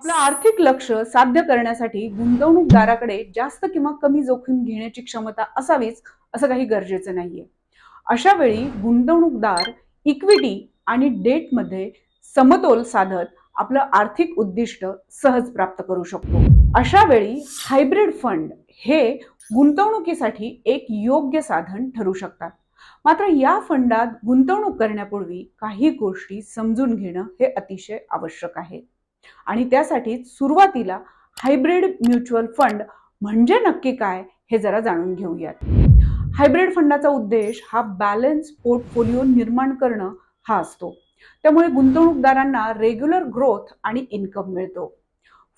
आपलं आर्थिक लक्ष साध्य करण्यासाठी गुंतवणूकदाराकडे जास्त किंवा कमी जोखीम घेण्याची क्षमता असावीच असं काही गरजेचं नाहीये. अशा वेळी गुंतवणूकदार इक्विटी आणि डेटमध्ये समतोल साधत आपलं आर्थिक उद्दिष्ट सहज प्राप्त करू शकतो. अशा वेळी हायब्रिड फंड हे गुंतवणुकीसाठी एक योग्य साधन ठरू शकतात. मात्र या फंडात गुंतवणूक करण्यापूर्वी काही गोष्टी समजून घेणं हे अतिशय आवश्यक आहे. आणि त्यासाठी सुरुवातीला हायब्रिड म्युच्युअल फंड म्हणजे नक्की काय हे जरा जाणून घेऊयात. हायब्रिड फंडाचा उद्देश हा बॅलन्स पोर्टफोलिओ निर्माण करणं हा असतो. त्यामुळे गुंतवणूकदारांना रेग्युलर ग्रोथ आणि इन्कम मिळतो.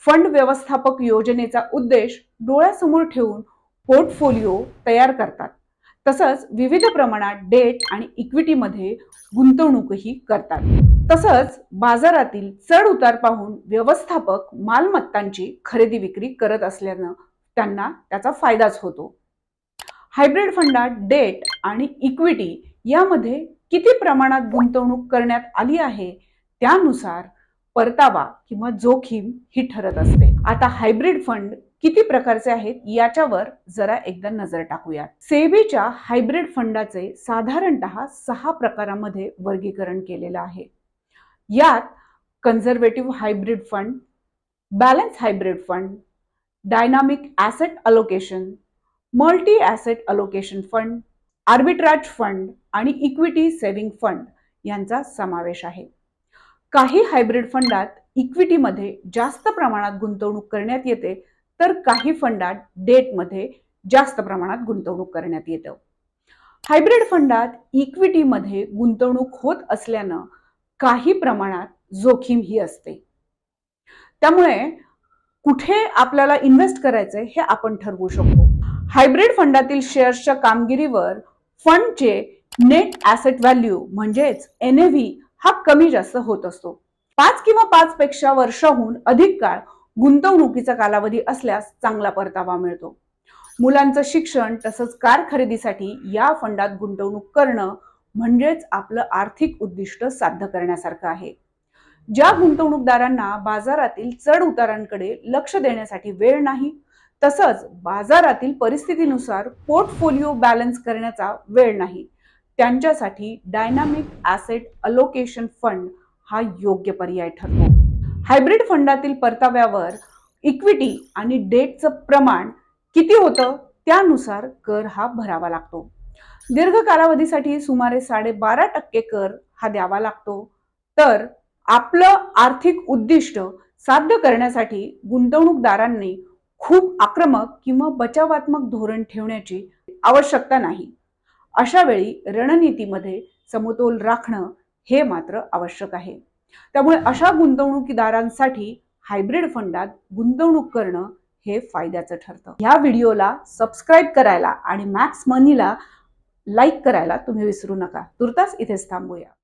फंड व्यवस्थापक योजनेचा उद्देश डोळ्यासमोर ठेवून पोर्टफोलिओ तयार करतात. तसंच विविध प्रमाणात डेट आणि इक्विटीमध्ये गुंतवणूकही करतात. तसंच बाजारातील चढ उतार पाहून व्यवस्थापक मालमत्तांची खरेदी विक्री करत असल्यानं त्यांना त्याचा फायदाच होतो. हायब्रिड फंडात डेट आणि इक्विटी यामध्ये किती प्रमाणात गुंतवणूक करण्यात आली आहे त्यानुसार परतावा किंवा जोखीम ही ठरत असते. आता हायब्रिड फंड किती प्रकारचे आहेत याच्यावर जरा एकदा नजर टाकूया. सेबीच्या हायब्रिड फंडाचे साधारणतः सहा प्रकारामध्ये वर्गीकरण केलेलं आहे. यात conservative hybrid fund balance hybrid fund dynamic asset allocation multi asset allocation fund arbitrage fund आणि इक्विटी सेव्हिंग फंड यांचा समावेश आहे. काही हायब्रिड फंडात इक्विटीमध्ये जास्त प्रमाणात गुंतवणूक करण्यात येते तर काही फंडात डेटमध्ये जास्त प्रमाणात गुंतवणूक करण्यात येतं. हायब्रिड फंडात इक्विटीमध्ये गुंतवणूक होत असल्यानं काही प्रमाणात जोखीम ही असते. त्यामुळे कुठे आपल्याला इन्व्हेस्ट करायचे हे आपण ठरवू शकतो. हायब्रिड फंडातील शेअर्सच्या कामगिरीवर फंडचे नेट ॲसेट व्हॅल्यू म्हणजेच एन हा कमी जास्त होत असतो. पाच किंवा पाच पेक्षा वर्षाहून अधिक काळ गुंतवणुकीचा कालावधी असल्यास चांगला परतावा मिळतो. मुलांचं शिक्षण तसंच कार खरेदीसाठी या फंडात गुंतवणूक करणं म्हणजेच आपलं आर्थिक उद्दिष्ट साध्य करण्यासारखं आहे. ज्या गुंतवणूकदारांना बाजारातील चढ उतारांकडे लक्ष देण्यासाठी वेळ नाही तसंच बाजारातील परिस्थितीनुसार पोर्टफोलिओ बॅलन्स करण्याचा वेळ नाही त्यांच्यासाठी डायनामिक ॲसेट अलोकेशन फंड हा योग्य पर्याय ठरतो. हायब्रिड फंडातील परताव्यावर इक्विटी आणि डेटचं प्रमाण किती होतं त्यानुसार कर हा भरावा लागतो. दीर्घ कालावधीसाठी सुमारे साडेबारा टक्के कर हा द्यावा लागतो. तर आपलं आर्थिक उद्दिष्ट साध्य करण्यासाठी गुंतवणूकदारांनी खूप आक्रमक किंवा बचावात्मक धोरण ठेवण्याची आवश्यकता नाही. अशा वेळी रणनीतीमध्ये समतोल राखणं हे मात्र आवश्यक आहे. त्यामुळे अशा गुंतवणुकीदारांसाठी हायब्रिड फंडात गुंतवणूक करणं हे फायद्याचं ठरतं. ह्या व्हिडिओला सबस्क्राईब करायला आणि मॅक्स मनीला लाईक करायला तुम्ही विसरू नका. तुर्तास इथेच थांबूया.